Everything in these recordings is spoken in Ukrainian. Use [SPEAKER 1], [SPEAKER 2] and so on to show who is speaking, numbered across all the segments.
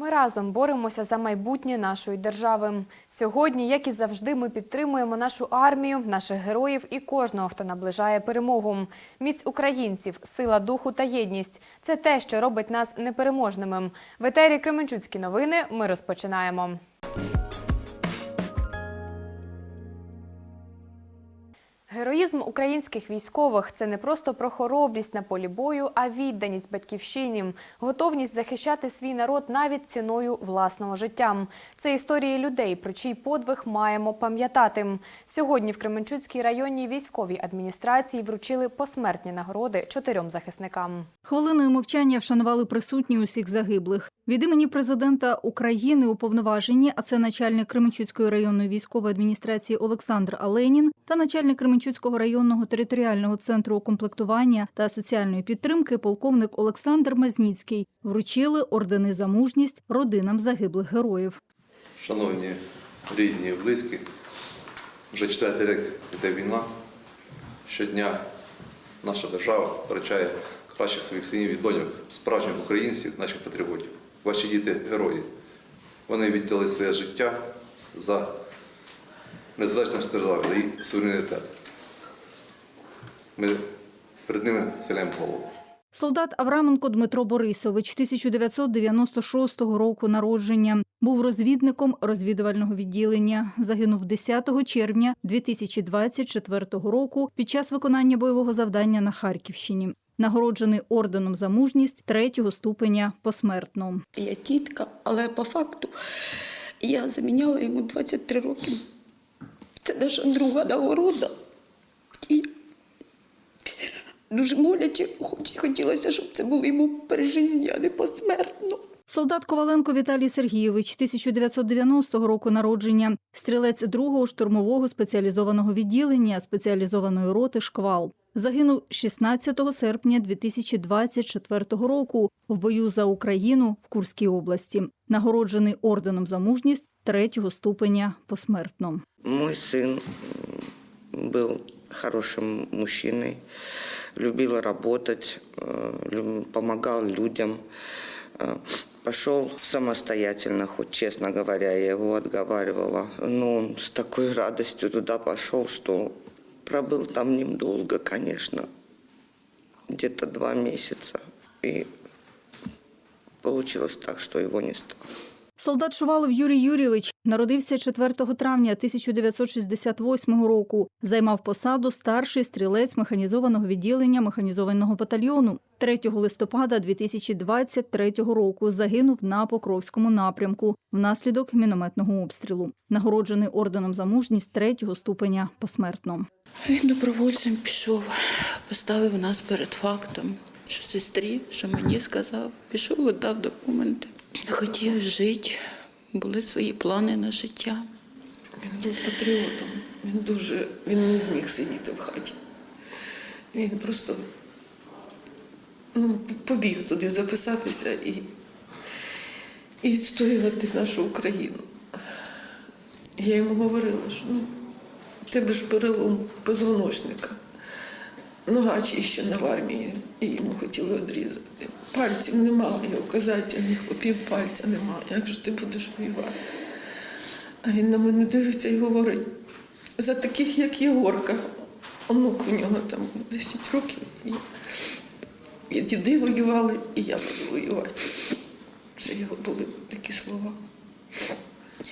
[SPEAKER 1] Ми разом боремося за майбутнє нашої держави. Сьогодні, як і завжди, ми підтримуємо нашу армію, наших героїв і кожного, хто наближає перемогу. Міць українців, сила духу та єдність це те, що робить нас непереможними. В етері Кременчуцькі новини ми розпочинаємо. Героїзм українських військових це не просто про хоробрість на полі бою, а відданість батьківщині, готовність захищати свій народ навіть ціною власного життя. Це історії людей, про чий подвиг маємо пам'ятати. Сьогодні в Кременчуцькій районній військовій адміністрації вручили посмертні нагороди чотирьом захисникам.
[SPEAKER 2] Хвилиною мовчання вшанували присутні усіх загиблих. Від імені президента України уповноважені, а це начальник Кременчуцької районної військової адміністрації Олександр Аленін та начальник Кременчуцького районного територіального центру укомплектування та соціальної підтримки полковник Олександр Мазніцький вручили ордени за мужність родинам загиблих героїв.
[SPEAKER 3] Шановні рідні і близькі, вже четвертий рік йде війна. Щодня наша держава втрачає кращих своїх синів і доньок, справжніх українців, наших патріотів. Ваші діти герої. Вони віддали своє життя за незалежність держави, за її суверенітет. Ми перед ними схиляємо голову.
[SPEAKER 2] Солдат Авраменко Дмитро Борисович 1996 року народження. Був розвідником розвідувального відділення. Загинув 10 червня 2024 року під час виконання бойового завдання на Харківщині. Нагороджений орденом за мужність третього ступеня посмертно.
[SPEAKER 4] Я тітка, але по факту я заміняла йому 23 роки. Це наша друга нагорода. І дуже боляче хоч- хотілося, щоб це було йому при житті, а не посмертно.
[SPEAKER 2] Солдат Коваленко Віталій Сергійович 1990 року народження, стрілець другого штурмового спеціалізованого відділення спеціалізованої роти Шквал Загинув 16 серпня 2024 року в бою за Україну в Курській області. Нагороджений орденом за мужність третього ступеня посмертно.
[SPEAKER 5] Мой сын м, был хорошим мужчиной, любил работать, э, лю- помогал людям. Э, Пошел самостоятельно, хоть честно говоря, я его отговаривала. Но он с такой радостью туда пошел, что пробыл там недолго, конечно, где-то два месяца. И получилось так, что его не стало.
[SPEAKER 2] Солдат Шувалов Юрій Юрійович народився 4 травня 1968 року. Займав посаду старший стрілець механізованого відділення механізованого батальйону. 3 листопада 2023 року загинув на Покровському напрямку внаслідок мінометного обстрілу. Нагороджений орденом за мужність третього ступеня посмертно.
[SPEAKER 6] Він добровольцем пішов, поставив нас перед фактом, що сестрі, що мені сказав, пішов, віддав документи. Хотів жити, були свої плани на життя.
[SPEAKER 7] Він був патріотом. Він дуже він не зміг сидіти в хаті. Він просто ну, побіг туди записатися і, і відстоювати нашу Україну. Я йому говорила, що ну, тебе ж перелом позвоночника. Нога чищена в армії, і йому хотіли одрізати. Пальців немає, указательних, пів пальця немає. Як же ти будеш воювати? А він на мене дивиться і говорить, за таких, як Єгорка, онук у нього там 10 років. І, і діди воювали, і я буду воювати. Це його були такі слова.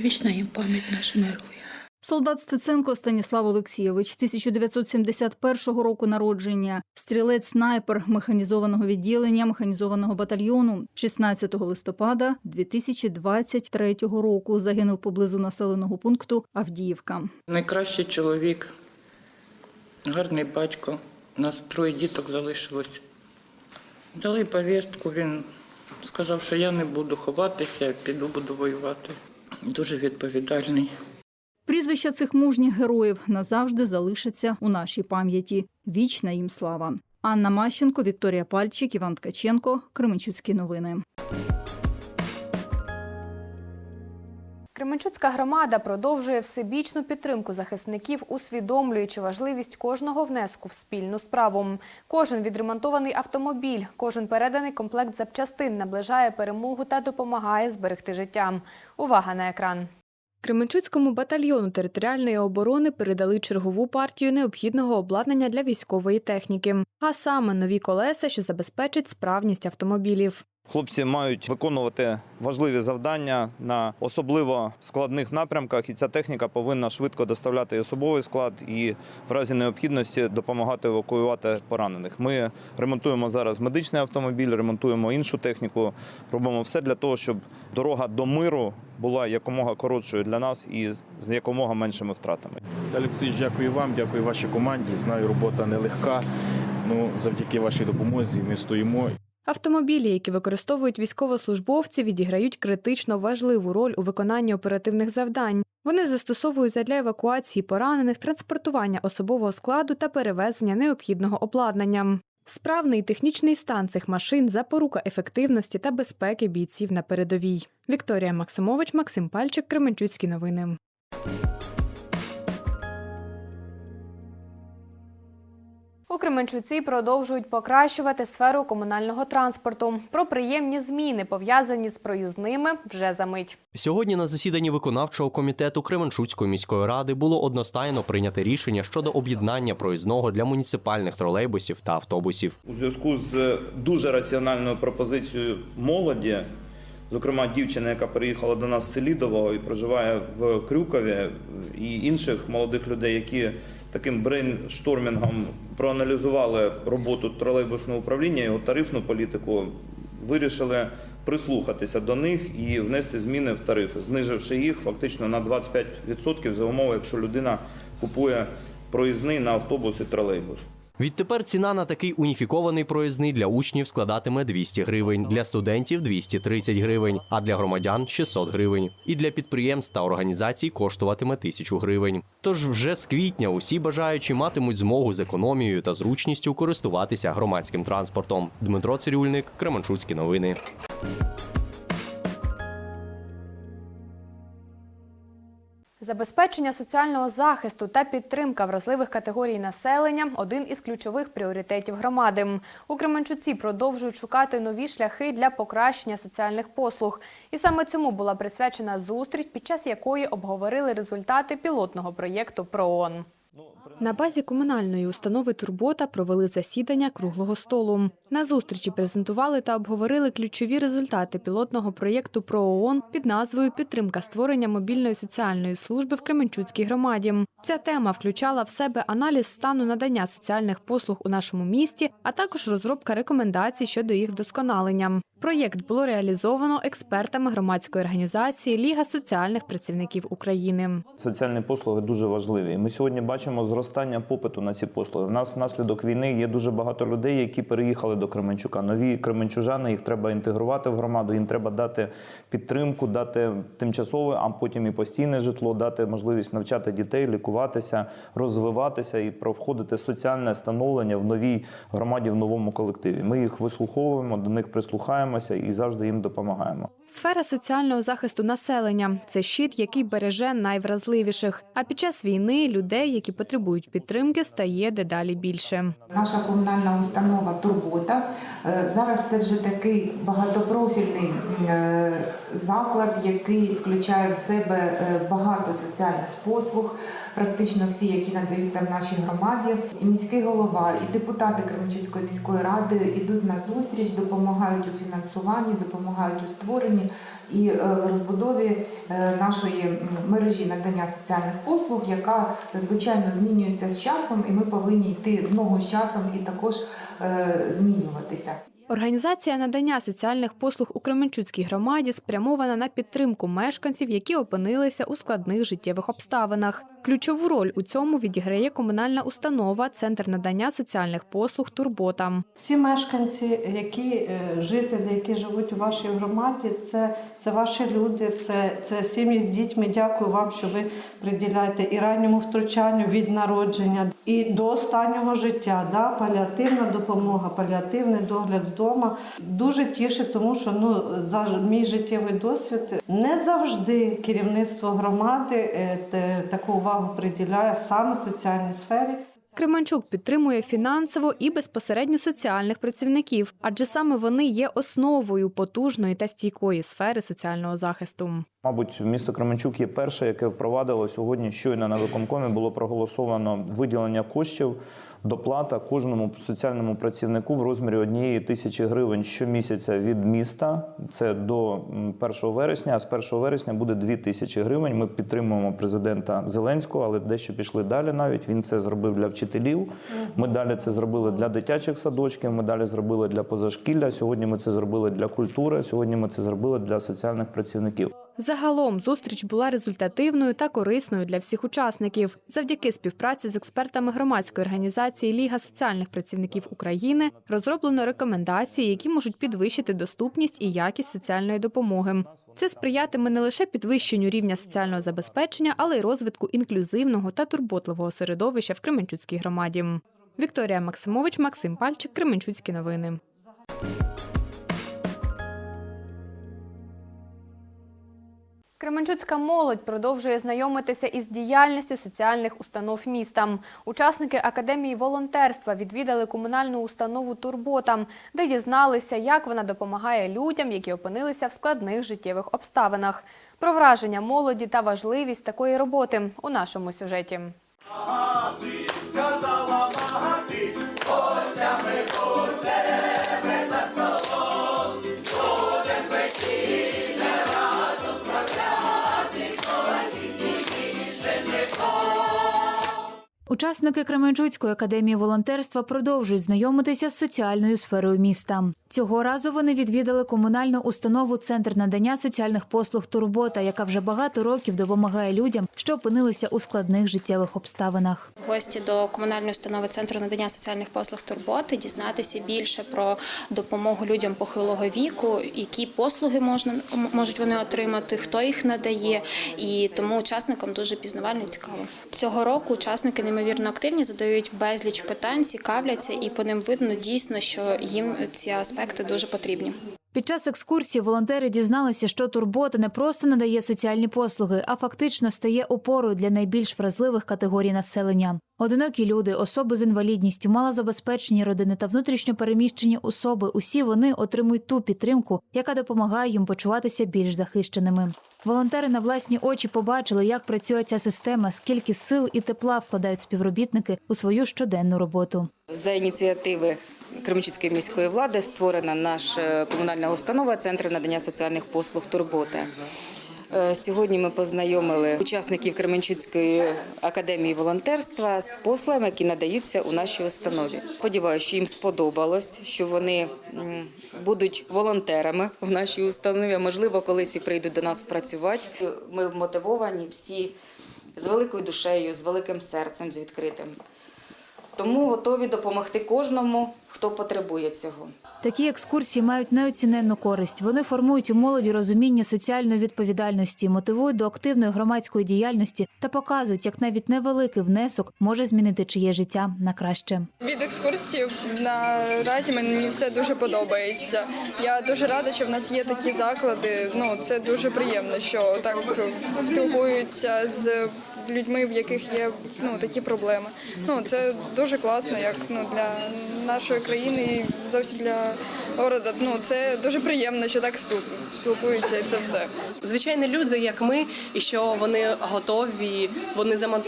[SPEAKER 6] Вічна їм пам'ять нашим героям.
[SPEAKER 2] Солдат Стеценко Станіслав Олексійович 1971 року народження, стрілець снайпер механізованого відділення механізованого батальйону 16 листопада 2023 року загинув поблизу населеного пункту Авдіївка.
[SPEAKER 8] Найкращий чоловік, гарний батько. Нас троє діток залишилось. Дали повістку, він сказав, що я не буду ховатися, піду буду воювати. Дуже відповідальний.
[SPEAKER 2] Прізвища цих мужніх героїв назавжди залишаться у нашій пам'яті. Вічна їм слава. Анна Мащенко, Вікторія Пальчик, Іван Ткаченко. Кременчуцькі новини.
[SPEAKER 1] Кременчуцька громада продовжує всебічну підтримку захисників, усвідомлюючи важливість кожного внеску в спільну справу. Кожен відремонтований автомобіль, кожен переданий комплект запчастин наближає перемогу та допомагає зберегти життя. Увага на екран. Кременчуцькому батальйону територіальної оборони передали чергову партію необхідного обладнання для військової техніки, а саме нові колеса, що забезпечать справність автомобілів.
[SPEAKER 9] Хлопці мають виконувати важливі завдання на особливо складних напрямках, і ця техніка повинна швидко доставляти особовий склад і в разі необхідності допомагати евакуювати поранених. Ми ремонтуємо зараз медичний автомобіль, ремонтуємо іншу техніку. Робимо все для того, щоб дорога до миру була якомога коротшою для нас і з якомога меншими втратами.
[SPEAKER 10] Олексій, дякую вам, дякую вашій команді. Знаю, робота нелегка. Ну, завдяки вашій допомозі ми стоїмо.
[SPEAKER 1] Автомобілі, які використовують військовослужбовці, відіграють критично важливу роль у виконанні оперативних завдань. Вони застосовуються для евакуації поранених, транспортування особового складу та перевезення необхідного обладнання. Справний технічний стан цих машин запорука ефективності та безпеки бійців на передовій. Вікторія Максимович, Максим Пальчик, Кременчуцькі новини. У Кременчуці продовжують покращувати сферу комунального транспорту. Про приємні зміни, пов'язані з проїзними, вже за мить.
[SPEAKER 11] Сьогодні на засіданні виконавчого комітету Кременчуцької міської ради було одностайно прийняте рішення щодо об'єднання проїзного для муніципальних тролейбусів та автобусів.
[SPEAKER 9] У зв'язку з дуже раціональною пропозицією молоді, зокрема дівчина, яка переїхала до нас з Селідового і проживає в Крюкові, і інших молодих людей, які таким брейнштормінгом проаналізували роботу тролейбусного управління, його тарифну політику, вирішили прислухатися до них і внести зміни в тарифи, зниживши їх фактично на 25% за умови, якщо людина купує проїзний на автобус і тролейбус.
[SPEAKER 11] Відтепер ціна на такий уніфікований проїзний для учнів складатиме 200 гривень, для студентів 230 гривень, а для громадян 600 гривень. І для підприємств та організацій коштуватиме 1000 гривень. Тож вже з квітня усі бажаючі матимуть змогу з економією та зручністю користуватися громадським транспортом. Дмитро Цирюльник, Кременчуцькі новини.
[SPEAKER 1] Забезпечення соціального захисту та підтримка вразливих категорій населення один із ключових пріоритетів громади. У Кременчуці продовжують шукати нові шляхи для покращення соціальних послуг. І саме цьому була присвячена зустріч, під час якої обговорили результати пілотного проєкту ПРООН. На базі комунальної установи Турбота провели засідання круглого столу. На зустрічі презентували та обговорили ключові результати пілотного проєкту ПРООН під назвою Підтримка створення мобільної соціальної служби в Кременчуцькій громаді. Ця тема включала в себе аналіз стану надання соціальних послуг у нашому місті, а також розробка рекомендацій щодо їх вдосконалення. Проєкт було реалізовано експертами громадської організації Ліга соціальних працівників України.
[SPEAKER 9] Соціальні послуги дуже важливі. Ми сьогодні бачимо зростання попиту на ці послуги. У нас внаслідок війни є дуже багато людей, які переїхали до Кременчука. Нові кременчужани їх треба інтегрувати в громаду. Їм треба дати підтримку, дати тимчасове, а потім і постійне житло, дати можливість навчати дітей, лікуватися, розвиватися і проходити соціальне становлення в новій громаді, в новому колективі. Ми їх вислуховуємо, до них прислухаємося і завжди їм допомагаємо.
[SPEAKER 1] Сфера соціального захисту населення це щит, який береже найвразливіших. А під час війни людей, які потребують підтримки, стає дедалі більше.
[SPEAKER 12] Наша комунальна установа Турбота е, зараз це вже такий багатопрофільний е, заклад, який включає в себе е, багато соціальних послуг, практично всі, які надаються в нашій громаді. І міський голова, і депутати Кременчуцької міської ради йдуть на зустріч, допомагають у фінансуванні, допомагають у створенні і е, в розбудові е, нашої мережі надання соціальних послуг, яка звичайно змінюється з часом, і ми повинні йти в ногу з часом і також е, змінюватися.
[SPEAKER 1] Організація надання соціальних послуг у Кременчуцькій громаді спрямована на підтримку мешканців, які опинилися у складних життєвих обставинах. Ключову роль у цьому відіграє комунальна установа Центр надання соціальних послуг Турбота.
[SPEAKER 13] Всі мешканці, які е, жителі, які живуть у вашій громаді, це, це ваші люди, це, це сім'ї з дітьми. Дякую вам, що ви приділяєте і ранньому втручанню від народження і до останнього життя. Да? Паліативна допомога, паліативний догляд вдома. Дуже тішить, тому що ну за мій життєвий досвід не завжди керівництво громади е, таку увагу приділяє саме соціальній сфері.
[SPEAKER 1] Кременчук підтримує фінансово і безпосередньо соціальних працівників, адже саме вони є основою потужної та стійкої сфери соціального захисту.
[SPEAKER 9] Мабуть, місто Кременчук є перше, яке впровадило сьогодні. Щойно на виконкомі було проголосовано виділення коштів. Доплата кожному соціальному працівнику в розмірі однієї тисячі гривень щомісяця від міста. Це до м, 1 вересня. А з 1 вересня буде 2 тисячі гривень. Ми підтримуємо президента Зеленського, але дещо пішли далі. Навіть він це зробив для вчителів. Ми далі це зробили для дитячих садочків. Ми далі зробили для позашкілля. Сьогодні ми це зробили для культури. Сьогодні ми це зробили для соціальних працівників.
[SPEAKER 1] Загалом зустріч була результативною та корисною для всіх учасників. Завдяки співпраці з експертами громадської організації Ліга соціальних працівників України розроблено рекомендації, які можуть підвищити доступність і якість соціальної допомоги. Це сприятиме не лише підвищенню рівня соціального забезпечення, але й розвитку інклюзивного та турботливого середовища в Кременчуцькій громаді. Вікторія Максимович, Максим Пальчик, Кременчуцькі новини. Кременчуцька молодь продовжує знайомитися із діяльністю соціальних установ міста. Учасники академії волонтерства відвідали комунальну установу Турбота, де дізналися, як вона допомагає людям, які опинилися в складних життєвих обставинах. Про враження молоді та важливість такої роботи у нашому сюжеті.
[SPEAKER 14] Учасники Кременчуцької академії волонтерства продовжують знайомитися з соціальною сферою міста. Цього разу вони відвідали комунальну установу Центр надання соціальних послуг Турбота, яка вже багато років допомагає людям, що опинилися у складних життєвих обставинах.
[SPEAKER 15] гості до комунальної установи центру надання соціальних послуг турботи, дізнатися більше про допомогу людям похилого віку, які послуги можна можуть вони отримати, хто їх надає, і тому учасникам дуже пізнавально цікаво. Цього року учасники неймовірно активні, задають безліч питань, цікавляться, і по ним видно дійсно, що їм ці аспекти дуже потрібні.
[SPEAKER 14] Під час екскурсії волонтери дізналися, що турбота не просто надає соціальні послуги, а фактично стає опорою для найбільш вразливих категорій населення. Одинокі люди, особи з інвалідністю, малозабезпечені родини та внутрішньо переміщені особи. Усі вони отримують ту підтримку, яка допомагає їм почуватися більш захищеними. Волонтери на власні очі побачили, як працює ця система, скільки сил і тепла вкладають співробітники у свою щоденну роботу.
[SPEAKER 16] За ініціативи Кременчуцької міської влади створена наша комунальна установа Центр надання соціальних послуг Турбота. Е, Сьогодні ми познайомили учасників Кременчуцької академії волонтерства з послугами, які надаються у нашій установі. Сподіваюся, що їм сподобалось, що вони будуть волонтерами в нашій установі. Можливо, колись і прийдуть до нас працювати. Ми вмотивовані всі з великою душею, з великим серцем, з відкритим. Тому готові допомогти кожному, хто потребує цього.
[SPEAKER 14] Такі екскурсії мають неоціненну користь. Вони формують у молоді розуміння соціальної відповідальності, мотивують до активної громадської діяльності та показують, як навіть невеликий внесок може змінити чиє життя на краще.
[SPEAKER 17] Від екскурсії наразі мені все дуже подобається. Я дуже рада, що в нас є такі заклади. Ну це дуже приємно, що так спілкуються з людьми, в яких є ну такі проблеми. Ну це дуже класно, як ну для нашої країни і зовсім для города. Ну це дуже приємно, що так спіл- спілкуються, і це все.
[SPEAKER 18] звичайні люди, як ми, і що вони готові, вони замо-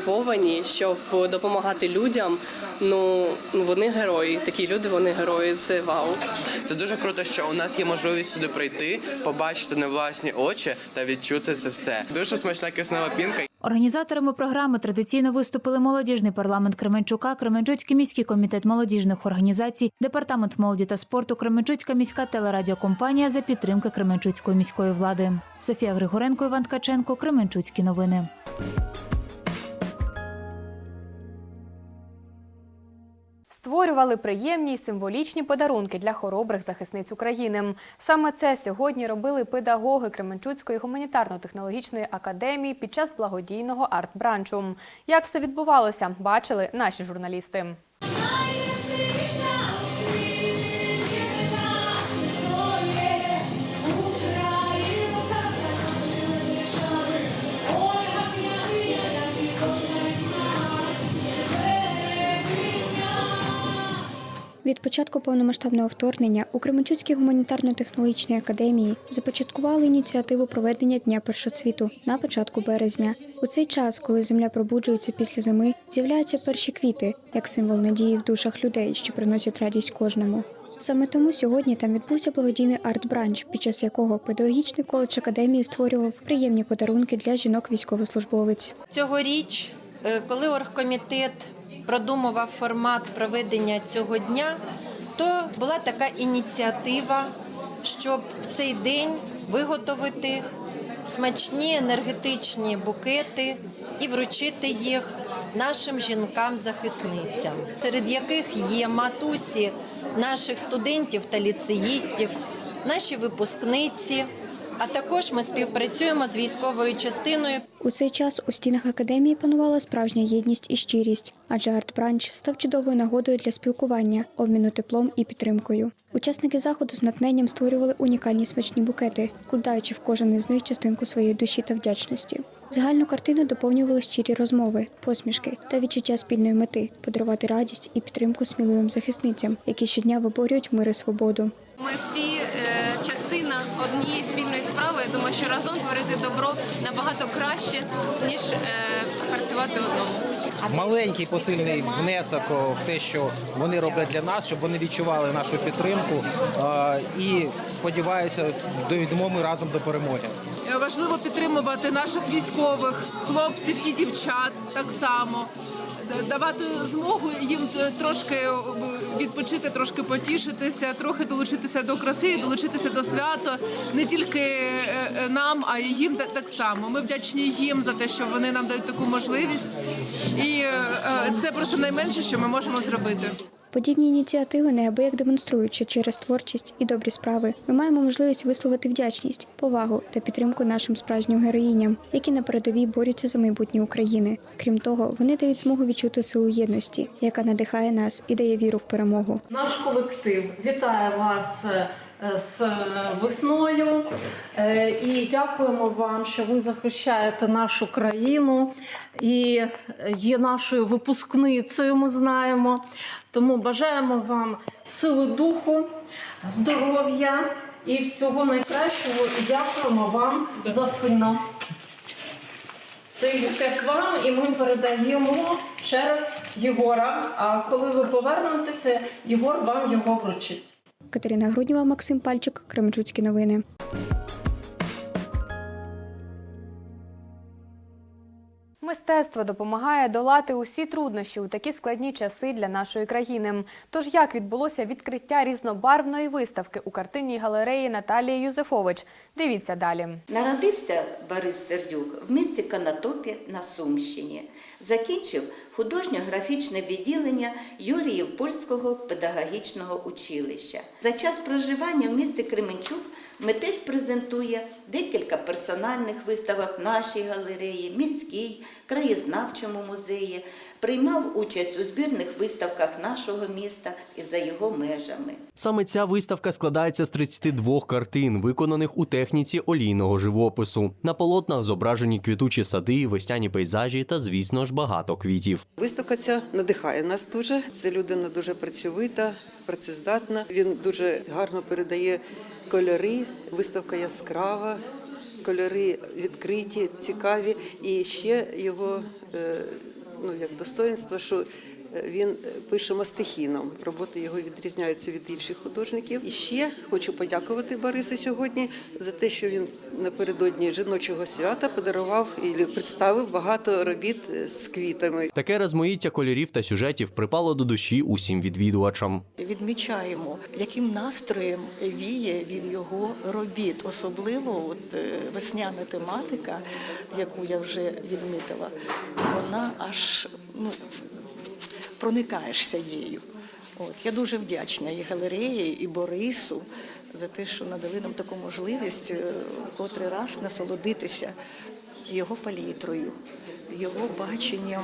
[SPEAKER 18] замотивовані, щоб допомагати людям. Ну ну, вони герої. Такі люди, вони герої. Це вау.
[SPEAKER 19] Це дуже круто, що у нас є можливість сюди прийти, побачити на власні очі та відчути це все. Дуже смачна киснева пінка.
[SPEAKER 14] Організаторами програми традиційно виступили молодіжний парламент Кременчука, Кременчуцький міський комітет молодіжних організацій, департамент молоді та спорту, Кременчуцька міська телерадіокомпанія за підтримки Кременчуцької міської влади. Софія Григоренко, Іван Ткаченко, Кременчуцькі новини.
[SPEAKER 1] Створювали приємні й символічні подарунки для хоробрих захисниць України. Саме це сьогодні робили педагоги Кременчуцької гуманітарно-технологічної академії під час благодійного арт-бранчу. Як все відбувалося, бачили наші журналісти.
[SPEAKER 20] Від початку повномасштабного вторгнення у Кременчуцькій гуманітарно-технологічній академії започаткували ініціативу проведення Дня першоцвіту на початку березня. У цей час, коли земля пробуджується після зими, з'являються перші квіти як символ надії в душах людей, що приносять радість кожному. Саме тому сьогодні там відбувся благодійний арт-бранч, під час якого педагогічний коледж академії створював приємні подарунки для жінок військовослужбовиць.
[SPEAKER 21] Цьогоріч, е, коли оргкомітет продумував формат проведення цього дня, то була така ініціатива, щоб в цей день виготовити смачні енергетичні букети і вручити їх нашим жінкам-захисницям, серед яких є матусі наших студентів та ліцеїстів, наші випускниці. А також ми співпрацюємо з військовою частиною
[SPEAKER 20] У цей час у стінах академії панувала справжня єдність і щирість, адже арт-бранч став чудовою нагодою для спілкування, обміну теплом і підтримкою. Учасники заходу з натхненням створювали унікальні смачні букети, вкладаючи в кожен із них частинку своєї душі та вдячності. Загальну картину доповнювали щирі розмови, посмішки та відчуття спільної мети подарувати радість і підтримку сміливим захисницям, які щодня виборюють мир і свободу.
[SPEAKER 22] Ми всі е, частина однієї спільної справи. Я думаю, що разом творити добро набагато краще, ніж е, працювати одному.
[SPEAKER 23] маленький посильний внесок в те, що вони роблять для нас, щоб вони відчували нашу підтримку. І сподіваюся, дійдемо ми разом до перемоги.
[SPEAKER 24] Е, Важливо підтримувати наших військових, хлопців і дівчат так само. Давати змогу їм е, трошки е, відпочити, трошки потішитися, трохи долучитися до краси, долучитися до свята не тільки е, е, нам, а й їм та- так само. Ми вдячні їм за те, що вони нам дають таку можливість, і е, е, це просто найменше, що ми можемо зробити.
[SPEAKER 20] Подібні ініціативи неабияк демонструють, що через творчість і добрі справи ми маємо можливість висловити вдячність, повагу та підтримку нашим справжнім героїням, які на передовій борються за майбутнє України. Крім того, вони дають змогу відчути силу єдності, яка надихає нас і дає віру в перемогу.
[SPEAKER 13] Наш колектив вітає вас е, з весною е, і дякуємо вам, що ви захищаєте нашу країну і є нашою випускницею. Ми знаємо. Тому бажаємо вам сили духу, здоров'я і всього найкращого. І дякуємо вам за сина. Цей букет вам, і ми передаємо через Єгора. А коли ви повернетеся, Єгор вам його вручить.
[SPEAKER 20] Катерина Грудніва, Максим Пальчик, Кременчуцькі новини.
[SPEAKER 1] Мистецтво допомагає долати усі труднощі у такі складні часи для нашої країни. Тож як відбулося відкриття різнобарвної виставки у картинній галереї Наталії Юзефович? Дивіться далі.
[SPEAKER 25] Народився Борис Сердюк в місті Канатопі на Сумщині. Закінчив художньо-графічне відділення Юріїв Польського педагогічного училища. За час проживання в місті Кременчук митець презентує декілька персональних виставок в нашій галереї, міській, краєзнавчому музеї, приймав участь у збірних виставках нашого міста і за його межами.
[SPEAKER 11] Саме ця виставка складається з 32 картин, виконаних у техніці олійного живопису. На полотнах зображені квітучі сади, весняні пейзажі та, звісно ж, багато квітів.
[SPEAKER 26] Виставка ця надихає нас дуже. Це людина дуже працьовита, працездатна. Він дуже гарно передає кольори. Виставка яскрава, кольори відкриті, цікаві. І ще його е, ну, як достоинство, що він пише мастихіном. Роботи його відрізняються від інших художників. І ще хочу подякувати Борису сьогодні за те, що він напередодні жіночого свята подарував і представив багато робіт з квітами.
[SPEAKER 11] Таке розмаїття кольорів та сюжетів припало до душі усім відвідувачам.
[SPEAKER 27] Відмічаємо, яким настроєм віє від його робіт, особливо от е, весняна тематика, яку я вже відмітила, вона аж ну, проникаєшся її. От я дуже вдячна і галереї, і Борису за те, що надали нам таку можливість е, котрий раз насолодитися його палітрою, його баченням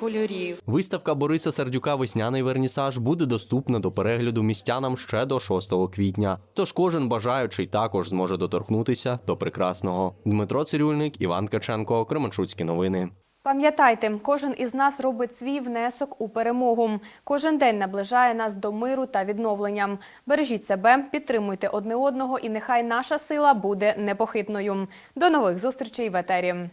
[SPEAKER 27] кольорів.
[SPEAKER 11] Виставка Бориса Сердюка Весняний вернісаж буде доступна до перегляду містянам ще до 6 квітня. Тож кожен бажаючий також зможе доторкнутися до прекрасного. Дмитро Цирюльник, Іван Каченко, Кременчуцькі новини.
[SPEAKER 1] Пам'ятайте, кожен із нас робить свій внесок у перемогу. Кожен день наближає нас до миру та відновлення. Бережіть себе, підтримуйте одне одного, і нехай наша сила буде непохитною. До нових зустрічей в етері.